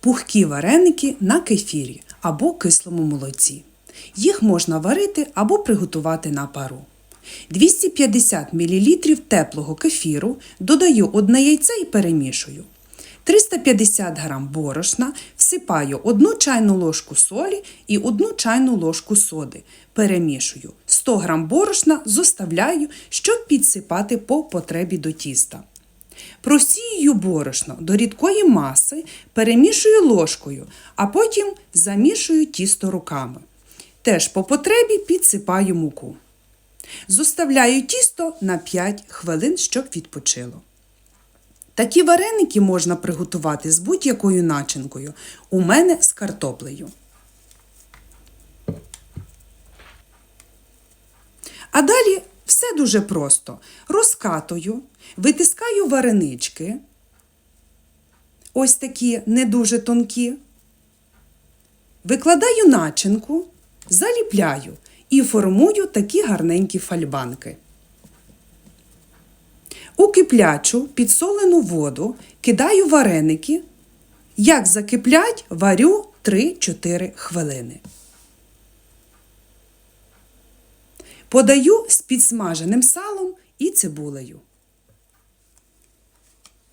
Пухкі вареники на кефірі або кислому молоці. Їх можна варити або приготувати на пару. 250 мл теплого кефіру додаю одне яйце і перемішую. 350 г борошна всипаю 1 чайну ложку солі і 1 чайну ложку соди. Перемішую. 100 г борошна зоставляю, щоб підсипати по потребі до тіста. Просію борошно до рідкої маси, перемішую ложкою, а потім замішую тісто руками. Теж по потребі підсипаю муку. Зоставляю тісто на 5 хвилин, щоб відпочило. Такі вареники можна приготувати з будь-якою начинкою. У мене з картоплею. А далі все дуже просто. Розкатую, витискаю варенички. Ось такі не дуже тонкі. Викладаю начинку, заліпляю і формую такі гарненькі фальбанки. У киплячу підсолену воду кидаю вареники. Як закиплять, варю 3-4 хвилини. Подаю з підсмаженим салом і цибулею.